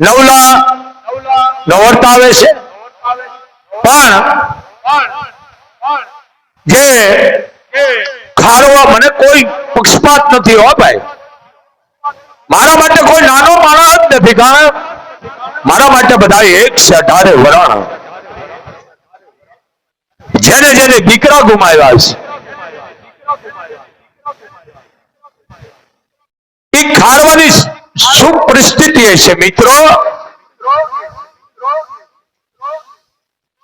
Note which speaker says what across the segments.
Speaker 1: નવલા નવરતા આવે છે? પણ જે ખારવા મને કોઈ પક્ષપાત નથી હો ભાઈ. મારા માટે કોઈ નાનો માણસ જ નથી, કારણ મારા માટે બધા એક છે અઢારે વરણ. જેને જેને દીકરા ગુમાવ્યા છે. એ ખારવાની શું પરિસ્થિતિ હશે, મિત્રો?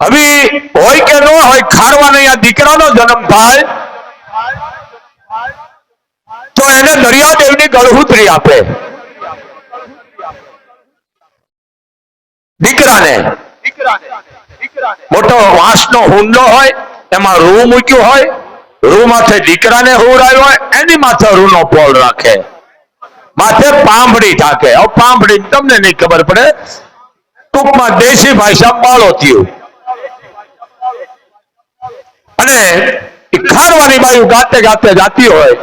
Speaker 1: હવે હોય કે ન હોય, ખારવાનો અહીંયા દીકરાનો જન્મ થાય. તો એને દરિયાદેવની ગળહુતરી આપે. દીકરાને. મોટો વાંસનો હુંડો હોય, એમાં રૂ મૂક્યું હોય, રૂ માથે દીકરાને હુરાયો હોય, એની માથે રૂનો પોલ રાખે. માથે પાંભડી ઢાકે. હવે પાંભડી તમને નહીં ખબર પડે. ટૂંકમાં દેશી ભાષા બાળો થયું. અને ખારવાની બાયુ ગાતે ગાતે જાતી હોય.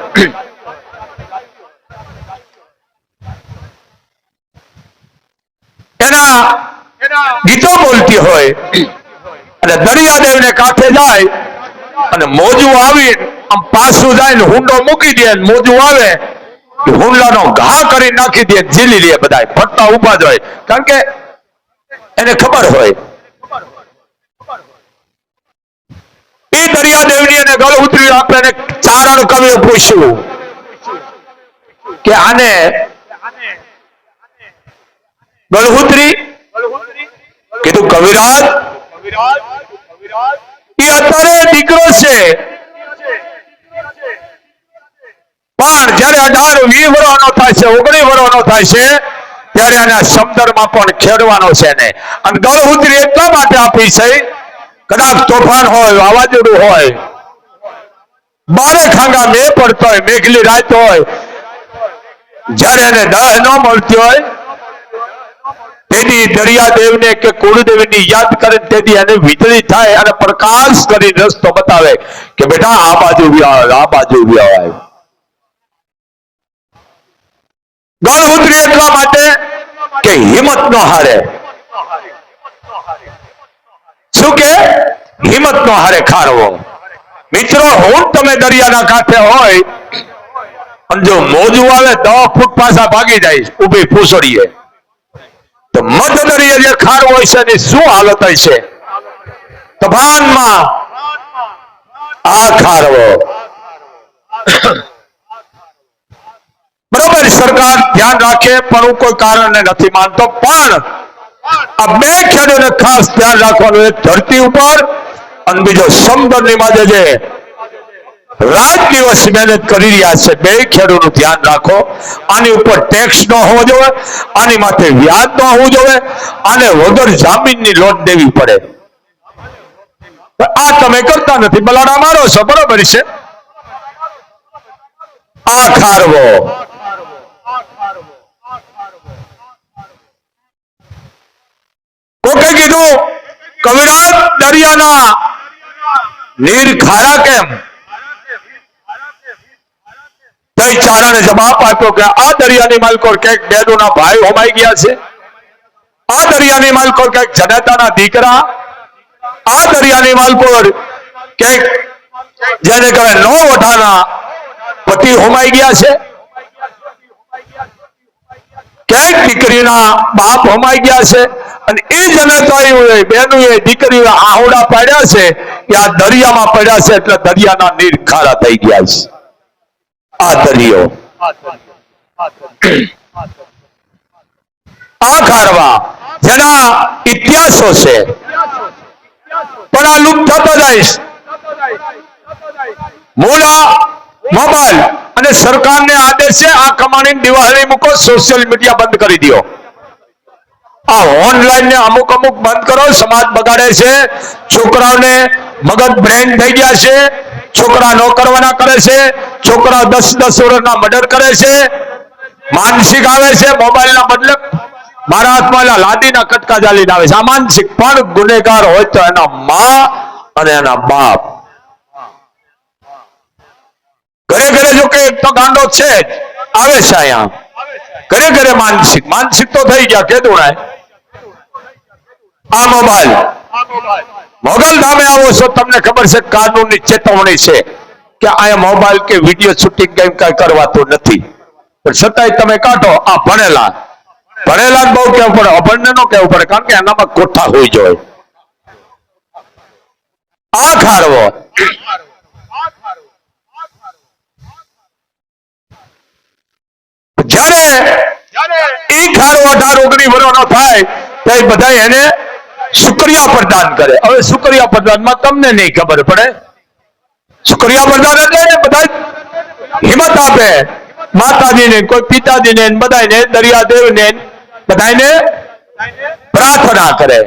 Speaker 1: એના ગીતો બોલતી હોય. અને દરિયાદેવને કાંઠે જાય અને મોજું આવી આમ પાછું જાય ને હુંડો મૂકી દે ને મોજું આવે. એ હુંડલાનો ઘા કરી નાખી દે ઝીલી લે બધા ફટતા ઊભા જ હોય. કારણ કે એને ખબર હોય. એ દરિયાદેવની એને ગળ ઉતરી આપે એને ચારણ કવિએ પૂછ્યું કે આને ગળહુત્રી કીધું કવિરાજ એ અત્યારે દીકરો છે. પણ જયારે અઢાર વી વર્ષનો થાય છે, ઓગણીસ વર્ષનો થાય છે, ત્યારે આના સમદરમાં પણ ખેડવાનો છે ને અને ગળહુત્રી એટલા માટે આપી છે, કદાચ તોફાન હોય, વાવાઝોડું હોય બારે ખાંગા મેં પડતો હોય, મેઘલી રાત હોય, જ્યારે એને દહ ન મળતી હોય, તેથી દરિયાદેવને કે કુળદેવીની યાદ કરે તેથી એને વીજળી થાય અને પ્રકાશ કરી રસ્તો બતાવે કે બેટા આ બાજુ આ બાજુ વ્યાવ ઉતરી એટલા માટે કે હિંમત નો હારે. શું કે? હિંમત નો હારે ખારવો. મિત્રો, હું તમે દરિયાના કાંઠે હોય અને જો મોજું આવે દસ ફૂટ પાછા ભાગી જાય, ઊભી ફૂસડીએ. તો મધ દરિયે જે ખાર હોય છે એની શું હાલત હોય છે તોફાનમાં આ ખારવો. બરોબર, સરકાર ધ્યાન રાખે, પણ હું કોઈ કારણને નથી માનતો. પણ આ બે ખેડૂને ખાસ ધ્યાન રાખવાનું એક ધરતી ઉપર અને બીજો સમુદ્રની માજે જે રાત દિવસ મહેનત કરી રહ્યા છે, બે ખેડૂતનું ધ્યાન રાખો. આની ઉપર ટેક્સ ન હોવો જોઈએ, આની માથે વ્યાજ ન હોવું જોઈએ આને વગર જામીનની લોન દેવી પડે. આ તમે કરતા નથી, બલાડા મારો છો, બરોબર છે? આ ખારવો. કોકે કીધું? કવિરાજ દરિયાના નીર ખારા કેમ? ચારાને જવાબ આપ્યો કે આ દરિયાની માલકોર ક્યાંક બેદુના ભાઈ હોમાઈ ગયા છે. આ દરિયાની માલકોર ક્યાંક જનેતાના દીકરા. આ દરિયાની માલકોર ક્યાંક, જેને કહેવાય નો વઠાના પતિ હોમાઈ ગયા છે. ક્યાંક દીકરીના બાપ હમાઈ ગયા છે? અને એ જનતાઓએ બહેનોએ દીકરીઓ આહોડા પાડ્યા છે, કે આ દરિયામાં પડ્યા છે, એટલે દરિયાના નીર ખારા થઈ ગયા છે. આ દરિયો. આ ખારવા જેના ઇતિહાસો છે. પણ આ લુપ્ત થતો જાય છે. મોબાઈલ અને સરકારને આદેશ છે, આ કમાણી દિવાળી મૂકો સોશિયલ મીડિયા બંધ કરી દો આ ઓનલાઈન ને અમુક અમુક બંધ કરો, સમાજ બગાડે છે, છોકરાઓને મગજ બ્રેન થઈ ગયા છે, છોકરા નો કરવાના કરે છે છોકરા દસ દસ વર્ષના મર્ડર કરે છે, માનસિક આવે છે, મોબાઈલના બદલે મારા હાથમાં લાદીના કટકા ચાલીને આવે છે. આ માનસિક, પણ ગુનેગાર હોય તો એના મા અને એના બાપ ઘરે ઘરે જો કે તો ગાંડો છે આવે છે અહીંયા. ઘરે ઘરે માનસિક. માનસિક તો થઈ ગયા કેદુણાય આ મોબાઈલ. મોગલ ધામે આવો છો, તમને ખબર છે કાનૂનની ચેતવણી છે કે આ મોબાઈલ કે વીડિયો શૂટિંગ કેમ કઈ કરવાતું નથી. પણ છતાંય તમે કાઢો, આ ભણેલા. ભણેલા બહુ કેવું પડે, અભણને નો કેવું પડે, કારણ કે એનામાં કોઠા હોઈ જોઈએ આ ખારવો જ્યારે ઈ અઢાર ઓગણી વર્ષનો થાય ત્યારે બધા એને શુક્રિયા પ્રદાન કરે. હવે શુક્રિયા પ્રદાનમાં તમને નહીં ખબર પડે. શુક્રિયા પ્રદાન એટલે બધા હિંમત આપે. માતાજીને, કોઈ પિતાજીને બધાને દરિયાદેવને બધાને પ્રાર્થના કરે.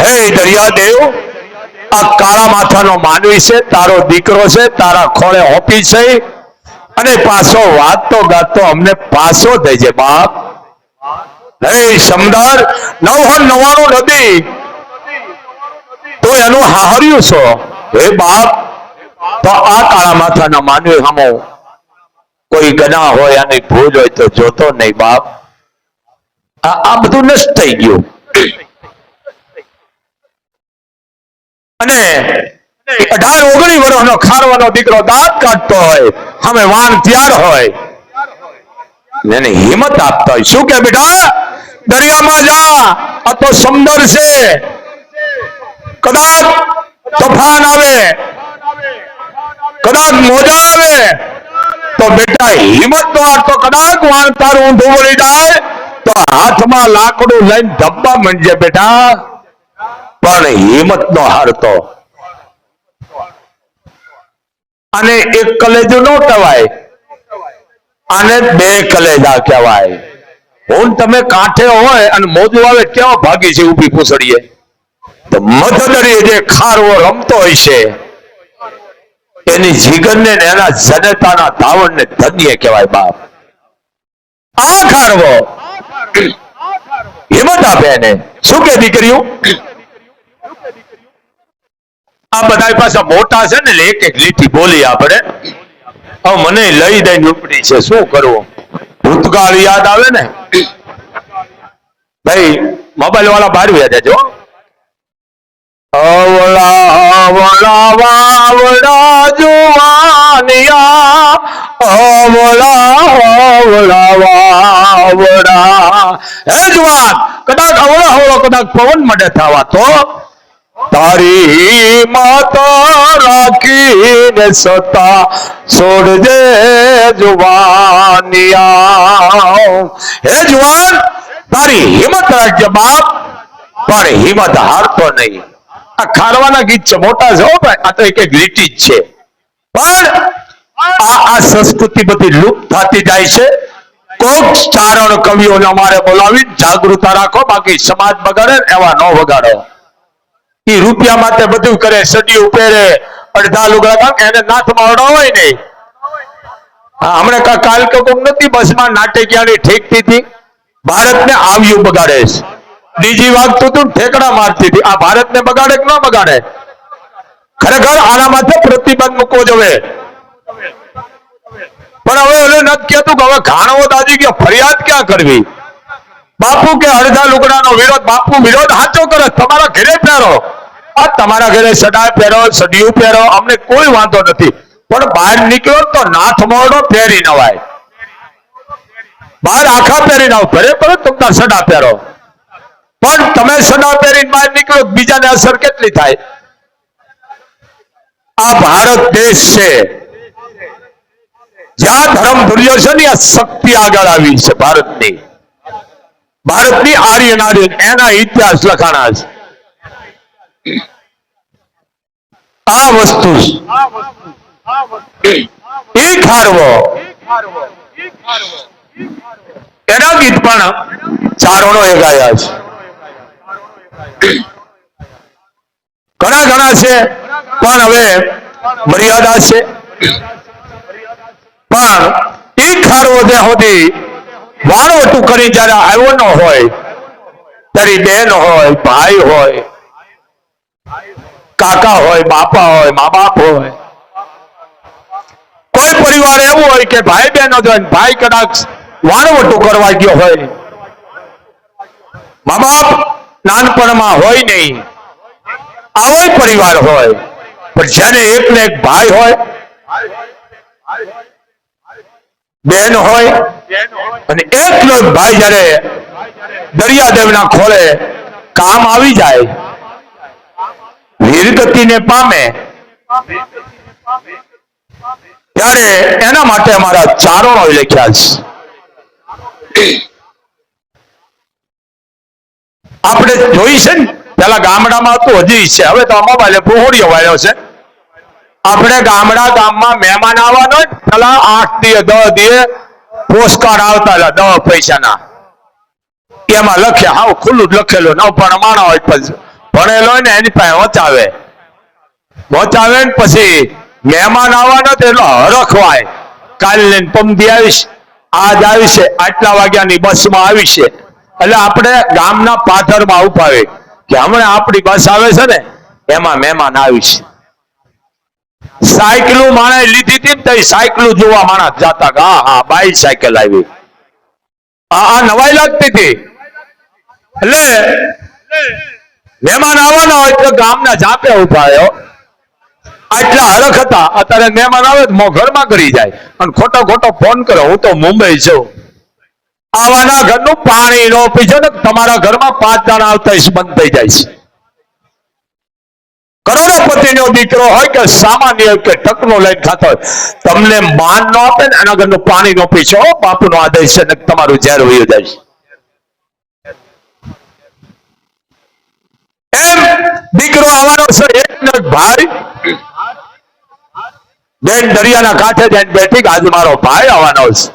Speaker 1: હે દરિયાદેવ, આ કાળા માથાનો માનવી છે, તારો દીકરો છે, તારા ખોળે હોપી છે અને પાછો વાતો ગાતો અમને પાછો દેજે બાપ. હે સમદાર નવ નવાણું નથી તો એનું હાહર્યું છો? હે, બાપ. તો આ કાળા માથાના માનવી હમો. કોઈ ગના હોય અને ભૂલ હોય તો જોતો નહીં, બાપ. આ બધું નષ્ટ થઈ ગયું. અને અઢાર ઓગણી વર્ષનો ખારવાનો દીકરો દાંત કાઢતો હોય અમે વાન તૈયાર હોય. એને હિંમત આપતા હોય. શું કે બેટા? દરિયામાં જા, આ તો સમંદર છે. કદાચ તોફાન આવે, કદાચ મોજા આવે, તો બેટા હિંમત નો તો કદાચ વાણ તારું ઊંધું વળી જાય, તો હાથમાં લાકડું લઈને ધબ્બા મંડજે બેટા. પણ હિંમત નો હારતો અને એક કલેજો નો કહેવાય. આને બે કલેજા કહેવાય. હું તમે કાંઠે હોય અને મોજું આવે કેવા ભાગી છે ઊભી પૂછડીએ. તો મધદરીએ જે ખારવો રમતો હોય છે એની જીગરને ને એના જનતાના ધાવણને ધન્ય કહેવાય બાપ. આ ખારવો. હિંમત આપે એને. શું કે દીકરીઓ? આ બધા પાછા મોટા છે ને એક એક લીટી બોલી આપણે. મને લઈ દઈ ઉપડી છે, શું કરવું? ભૂતકાળ યાદ આવે ને? ભાઈ મોબાઈલ વાળા બહાર વ્યા જુવાન, કદાચ અવળા અવળો કદાચ પવન મળે થવા તો? તારી માતા રાખીને સતા છોડજે જુવાનિયા. હે જુવાન, તારી હિંમત રાખજે બાપ. પણ હિંમત હારતો નહીં. આ ખારવાના ગીત છે, મોટા છે આ તો એક એક લીટી જ છે. પણ આ આ સંસ્કૃતિ બધી લુપ્ત થતી જાય છે. કોક ચારણ કવિઓને અમારે બોલાવી જાગૃતતા રાખો, બાકી સમાજ બગાડે એવા ન વગાડો. ઈ રૂપિયા માટે બધું કરે સડી પહેરે, અડધા લુગડા કારણ કે એને નાથમાં અડાવાય નહીં. હમણાં કા- કાલ કે કોક નથી બસમાં નાટકિયાની ઠેકતી હતી ભારતને આવ્યું બગાડે છે. બીજી તું ને ઠેકડા મારતી હતી. આ ભારતને બગાડે કે ન બગાડે? ખરેખર આના માટે પ્રતિબંધ મૂકવો જોવે પણ હવે એને નથી કહેતું કે હવે ઘાણો દાજી કે ફરિયાદ ક્યાં કરવી? બાપુ કે અડધા લુગડાનો વિરોધ, બાપુ વિરોધ સાચો કરો, તમારા ઘરે પહેરો. આ તમારા ઘરે સડા પહેરો, સડિયું પહેરો, અમને કોઈ વાંધો નથી. પણ બહાર નીકળો તો નાથ મોડો પહેરી નવાય. બહાર આખા પહેરી નાવ ભરે પહેરો તમને સડા પહેરો. પણ તમે સડા પહેરીને બહાર નીકળો બીજાને અસર કેટલી થાય? આ ભારત દેશ છે. જ્યાં ધર્મ ભૂલ્યો છે ને આ શક્તિ આગળ આવી છે ભારતની. ભારતની આર્ય નારી એના ઇતિહાસ લખાણા છે આ વસ્તુ એક હારવો એના ગીત પણ ચારણો એ ગાયા છે ઘણા ઘણા છે પણ હવે મર્યાદા છે પણ એ હારવો ત્યાં સુધી વાણવટું કરી જયારે આવ્યો ન હોય તારી બેન હોય, ભાઈ હોય, કાકા હોય, બાપા હોય મા બાપ હોય. કોઈ પરિવાર એવું હોય કે ભાઈ બેન હોય ભાઈ કદાચ વાળવટું કરવા ગયો હોય. મા બાપ નાનપણમાં હોય નહીં. આવો પરિવાર હોય. પણ જેને એક ને એક ભાઈ હોય બેન હોય અને એકલો એક ભાઈ જ્યારે દરિયાદેવના ખોળે કામ આવી જાય, વીરગતિને પામે, ત્યારે એના માટે અમારા ચારણો લખ્યા છે. આપણે જોઈ છે ને, પેલા ગામડામાં હતું, હજી છે. હવે તો મોબાઈલે પોહળીઓ વાળ્યો છે. આપણે ગામડા ગામમાં મહેમાન આવવાનો પેલા આઠ દીએ દસ દીએ પોસ્ટકાર્ડ આવતા હતા, દહ પૈસાના. એમાં લખ્યા, હાવ ખુલ્લું જ લખેલું ન પણ માણો હોય ભણેલો હોય ને, એની પાસે વચાવે વચાવે ને પછી મહેમાન આવવાનો એટલો હરખવાય કાલ લઈને પમદી આવીશ, આજ આવી છે આટલા વાગ્યાની બસમાં આવી છે એટલે આપણે ગામના પાથરમાં ઉભાવે કે હમણાં આપણી બસ આવે છે ને, એમાં મહેમાન આવી છે સાયકલું માણે લીધી હતી ને સાયકલું જોવા માણસ જાતા હા હા બાઈ સાયકલ આવી. આ નવાઈ લાગતી હતી. એટલે મહેમાન આવવાના હોય તો ગામના જાપે ઊભા આવ્યો આટલા હરખ હતા. અત્યારે મહેમાન આવે તો ઘરમાં કરી જાય. અને ખોટો ખોટો ફોન કરો, હું તો મુંબઈ છું. આવાના ઘરનું પાણી નો પીછો ને તમારા ઘરમાં પાંચ જણા આવતા બંધ થઈ જાય છે. કરોડોપતિનો દીકરો હોય કે સામાન્ય કે ટકનો લઈને ખાતો હોય. તમને માન નો આપે ને એના ઘરનું પાણી નો પીછો બાપુ નો આદેશ છે તમારું ઝેર વયું જાય એમ દીકરો આવવાનો છે એક ને ભાઈ. બેન દરિયાના કાંઠે જઈને બેઠી આજે મારો ભાઈ આવવાનો છે.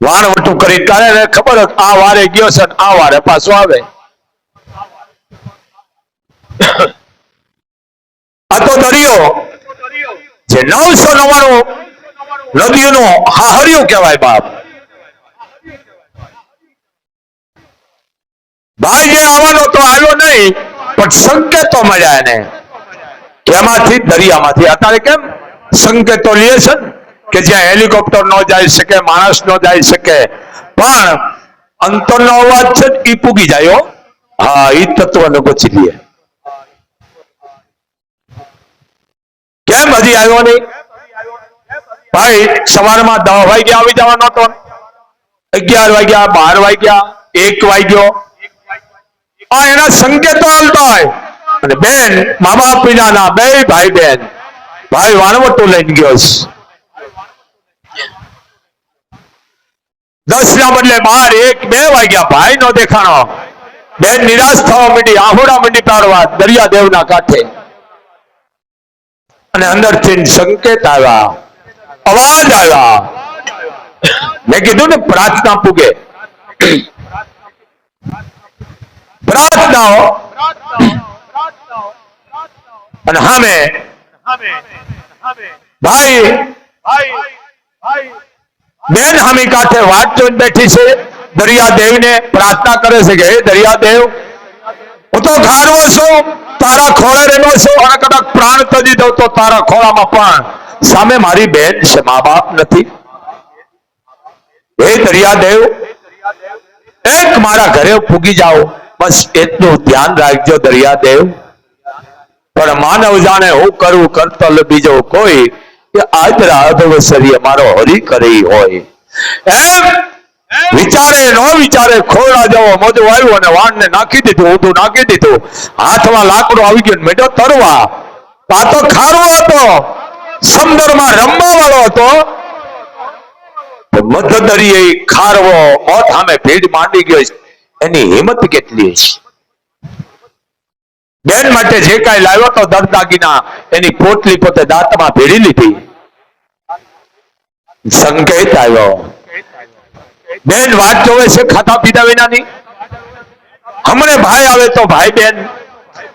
Speaker 1: વાણવટું કરી એને ખબર આ વારે ગયો છે આ વારે પાછો આવે આ તો દરિયો જે નવસો નવાણું નદીઓનો હાહરિયો કહેવાય બાપ. ભાઈ જે આવવાનો તો આવ્યો નહીં, પણ સંકેતો મળ્યા એને. કેમાંથી દરિયામાંથી. અત્યારે કેમ? સંકેતો લે છે કે જ્યાં હેલિકોપ્ટર ન જઈ શકે, માણસ ન જઈ શકે. પણ અંતરનો અવાજ છે ઈ પૂગી જાય હા. ઈ તત્વને ગોચી લે કેમ હજી આવ્યો નહીં? ભાઈ, સવારમાં દસ વાગે આવી જવાનો હતો અગિયાર વાગ્યા, બાર વાગ્યા, એક વાગ્યો. આ એના સંકેતો હાલતા હોય. અને બેન, મામા વિનાના બે ભાઈ બેન. ભાઈ વાણવટું લઈને ગયો દસ ના બદલે બાર, એક, બે વાગ્યા. ભાઈ નો દેખાણો. બેન નિરાશ થવા માંડી, આહોડા માંડી પાડવા દરિયાદેવના કાંઠે. અને અંદરથી સંકેત આવ્યા. અવાજ આવ્યા. મેં કીધું ને, પ્રાર્થના પૂગે. પ્રાર્થનાઓ. અને હામે. ભાઈ. બેન હામી કાંઠે વાત બેઠી છે. દરિયાદેવ ને પ્રાર્થના કરે છે કે, હે દરિયાદેવ હું તો ખારવો છું, તારા ખોળે રહેલો છું અને કદાચ પ્રાણ તજી દઉં તો તારા ખોળામાં પણ સામે મારી બેન છે મા બાપ નથી. હે દરિયાદેવ, એક મારા ઘરે પૂગી જાઓ. બસ એટલું ધ્યાન રાખજો દરિયાદેવ. પણ માનવ જાણે હું કરું કરતલ બીજો કોઈ કે આજ રાધવ શરીર મારો હરી કરી હોય. એમ વિચારે, ન વિચારે, ખોરડા જવો મોજું આવ્યું અને વાણને નાખી દીધું, ઊંધું નાખી દીધું. હાથમાં લાકડું આવી ગયું મેડો તરવા. આ ખારો હતો. સમુદ્રમાં રમવા વાળો હતો. મધ દરિયે ખારવો મોત સામે ભીડ માંડી ગયો. એની હિંમત કેટલી છે બેન માટે જે કાંઈ લાવ્યો તો દરદાગીના એની પોટલી પોતે દાંતમાં ભેળી લીધી. સંકેત આવ્યો. બેન, વાત જોવે છે, ખાતા પીધા વિનાની. હમણે ભાઈ આવે તો ભાઈ બેન,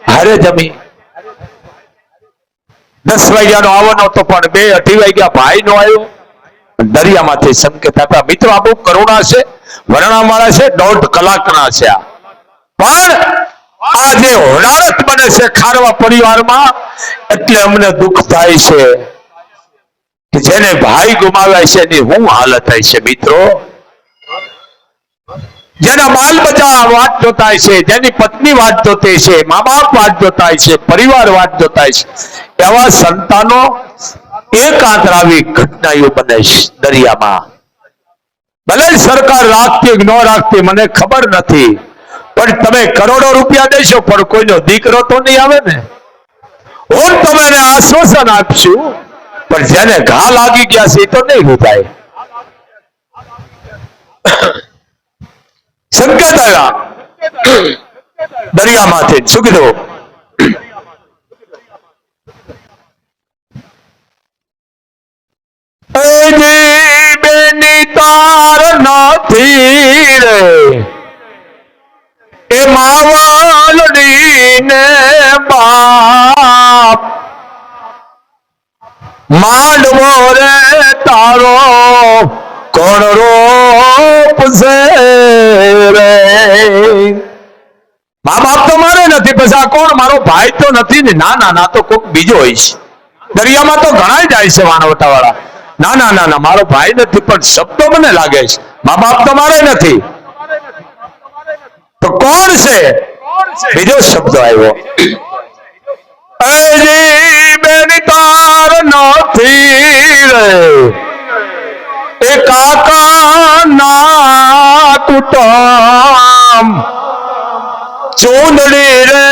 Speaker 1: હારે જમી. દસ વાગ્યાનો આવવાનો તો પણ બે અઢી વાગ્યા ભાઈ નો આવ્યો. દરિયામાંથી સંકેત હતા મિત્રો, આ બહુ કરુણા છે, વર્ણામાળા છે, દોઢ કલાકના છે આ. પણ આ જે હોનારત બને છે, ખારવા પરિવારમાં, એટલે અમને દુઃખ થાય છે જેને ભાઈ ગુમાવ્યા છે, એની શું હાલત થાય છે, મિત્રો? જેના માલ બચ્ચા વાત જોતાય છે, જેની પત્ની વાત જોતી છે મા બાપ વાત જોતાય છે, પરિવાર વાત જોતાય છે, એવા સંતાનો એકાંતરાવી ઘટનાઓ બને છે દરિયામાં. ભલે સરકાર રાખતી ન રાખતી, મને ખબર નથી, પણ તમે કરોડો રૂપિયા દેશો, પણ કોઈનો દીકરો તો નહીં આવે ને. હું તમને આશ્વાસન આપશું, પણ જેને ઘા લાગી ગયા છે એ તો નહીં રૂપાય. સંકેત આવ્યા. દરિયામાંથી. શું કીધું? તાર નથી રે. એ માવાલડી ને બાપ. માંડવો રે તારો કોણ રોપશે આ કોણ? મારો ભાઈ તો નથી ને ના ના ના, તો કોઈક બીજો હોય છે. દરિયામાં તો ઘણા જાય છે વાનવટા વાળા ના ના ના ના, મારો ભાઈ નથી, પણ શબ્દો મને લાગે છે. મા બાપ તો મારે નથી. તો કોણ છે? બીજો શબ્દ આવ્યો. બેની તાર નથી રે. એ કાકા ના કુટુંબ. ચૂંદડી રે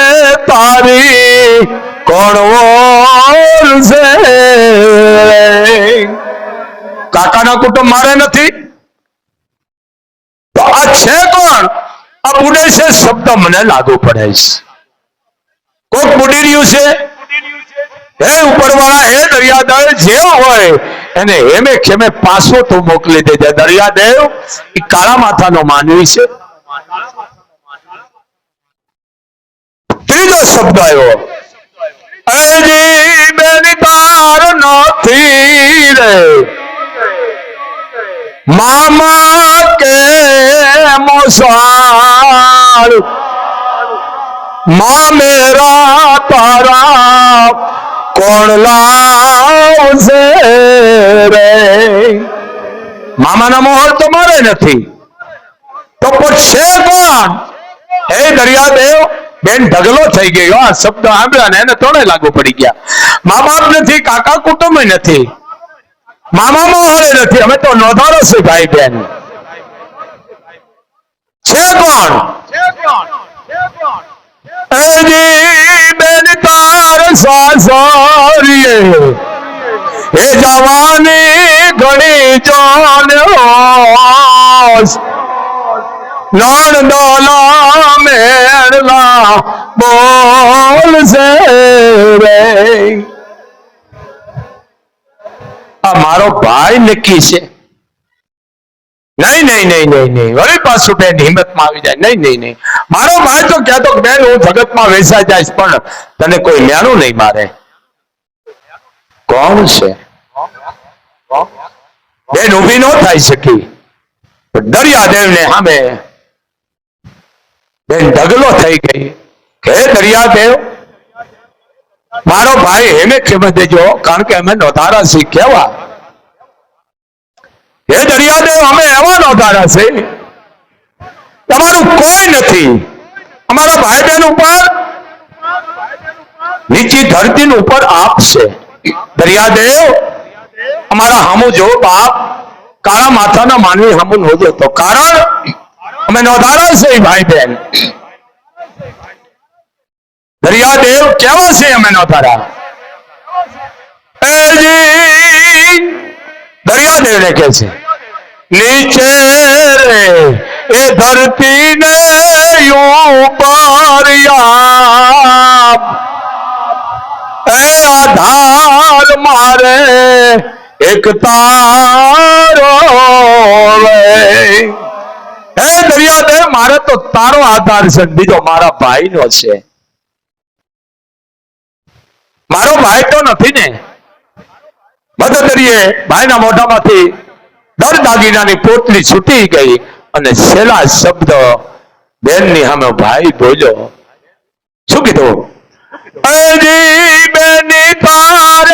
Speaker 1: તારી કોણ ઓળશે કાકાના કુટુંબ મારે નથી. તો આ છે કોણ? આ બુડે છે શબ્દ મને લાગુ પડે છે. કોક બુડી રહ્યું છે? હે ઉપરવાળા, હે દરિયાદળ, જે હોય, એને હેમે ખેમે પાછો તો મોકલી દેજે. દરિયાદેવ એ કાળા માથાનો માનવી છે. શબ્દ આવ્યો અજી બેની તાર નથી રે મામા કે મોસાળમાં મેરા તારા કોણ લાવશે રે મામાના મોહર તો મારે નથી તો પછી કોણ હે દરિયાદેવ બેન ઢગલો થઈ ગયો. આ શબ્દ સાંભળ્યા ને એને તોડે લાગુ પડી ગયા. મા બાપ નથી, કાકા કુટુંબ નથી. મામા મોહરે નથી. અમે તો નોંધારો છે ભાઈ બેન. છે કોણ? એજી બેન તાર સાસરીએ. એ જવાની ઘણી જોને હોશ નણદોલા મેળલા બોલશે રે. આ મારો ભાઈ નક્કી છે. નહીં નહીં નહીં નહીં નહીં. વળી પાછું બેન હિંમતમાં આવી જાય. નહીં નહીં નહીં. મારો ભાઈ તો કહેતો તો બેન, હું જગતમાં વેસાઈ જઈશ, પણ તને કોઈ મેણું નહીં મારે. કોણ છે? બેન ઊભી ન થાય શકી. દરિયાદેવ ને સામે બેન ઢગલો થઈ ગઈ. હે દરિયાદેવ મારો ભાઈ હેમે ખેમે દેજો, કારણ કે અમે નોધારા છીએ, કેવા? હે દરિયાદેવ અમે એવા નોધારા છે તમારું કોઈ નથી. અમારા ભાઈ બહેન ઉપર, નીચી ધરતી ઉપર આપ છે. દરિયાદેવ અમારા હામુ જો બાપ કાળા માથાના માનવી હામુ નોજો તો. કારણ અમે નોધારા છે ભાઈ બહેન દરિયાદેવ કેવો છે અમે નોધારા એજી દરિયાદેવ ને કે છે નીચે રે એ ધરતી ને ઉપર આપ એ આધાર મારે એક તારો રે હે દરિયાદેવ મારે તો તારો આધાર છે બીજો મારા ભાઈનો છે. મારો ભાઈ તો નથી ને. મદદરીએ ભાઈના મોઢામાંથી દર દાગીનાની પોટલી છૂટી ગઈ અને છેલ્લા શબ્દ બેનની સામે ભાઈ બોલ્યો. શું કીધું? અજી બેની તાર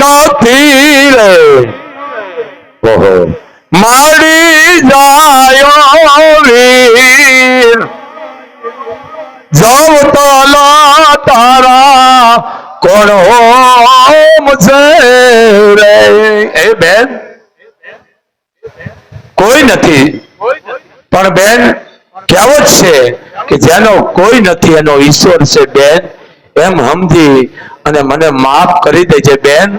Speaker 1: નથી રે. ઓહો. મારી જાયો વીર. જવ તલા તારા કોણ હોમ છે રે. એ બેન? કોઈ નથી. પણ બેન કહેવત છે કે જેનો કોઈ નથી, એનો ઈશ્વર છે બેન. એમ સમજી અને મને માફ કરી દેજે, બેન.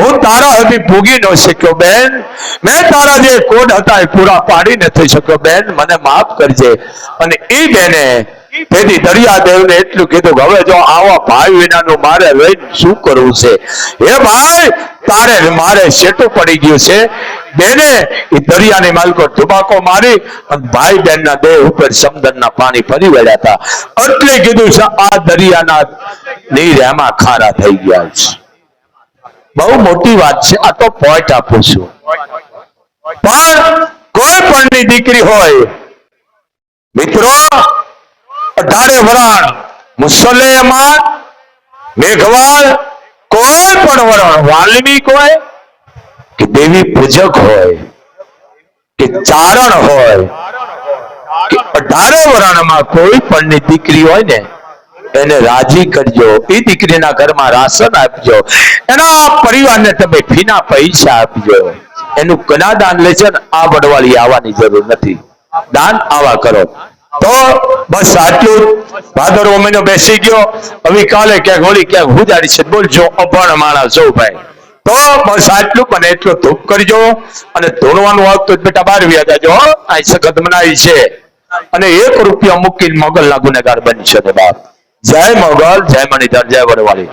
Speaker 1: હું તારા હજી ભોગી ન શક્યો, બેન. મેં તારા જે કોડ હતા એ પૂરા પાડી નથી શક્યો, બેન. મને માફ કરજે. અને એ બેને તેથી દરિયાદેવને એટલું કીધું કે, હવે જો આવા ભાઈ વિનાનું મારે રહીને શું કરવું છે? હે ભાઈ, તારે મારે શેટું પડી ગયું છે? બેને એ દરિયાની માલકો ધુબાકો મારી અને ભાઈ બહેનના દેહ ઉપર સમંદરના પાણી ફરી વળ્યા હતા. એટલે કીધું છે, આ દરિયાના નીર ખારા થઈ ગયા છે. બહુ મોટી વાત છે, આ તો પોઈન્ટ આપું છું. પણ કોઈ પણની દીકરી હોય, મિત્રો, અઢારે વરાણ, મુસલેમાન મેઘવાળ કોઈ પણ વરણ, વાલ્મીક હોય કે દેવી પૂજક હોય, કે ચારણ હોય, કે અઢારે વરણમાં કોઈ પણની દીકરી હોય ને, એને રાજી કરજો. એ દીકરીના ઘરમાં રાશન આપજો. એના પરિવારને તમે ફીના પૈસા આપજો. એનું કનાદાન લેજો ને આ વડવાળી આવવાની જરૂર નથી. દાન આવા કરો. તો બસ આટલું ભાદરવો મહિનો બેસી ગયો. હવે કાલે ક્યાંક હોળી ક્યાંક હુજાડી છે. બોલજો, અભણ માણસ. જો ભાઈ. તો બસ આટલું પણ એટલું ધૂપ કરજો. અને ધોળવાનું આવતું બેટા બાર વ્યા જાજો આ સખત મનાવી છે. અને એક રૂપિયા મૂકીને મોગલના ગુનેગાર બની છે બાપ. જય મોગલ, જય મણિધર, જય વડવાળી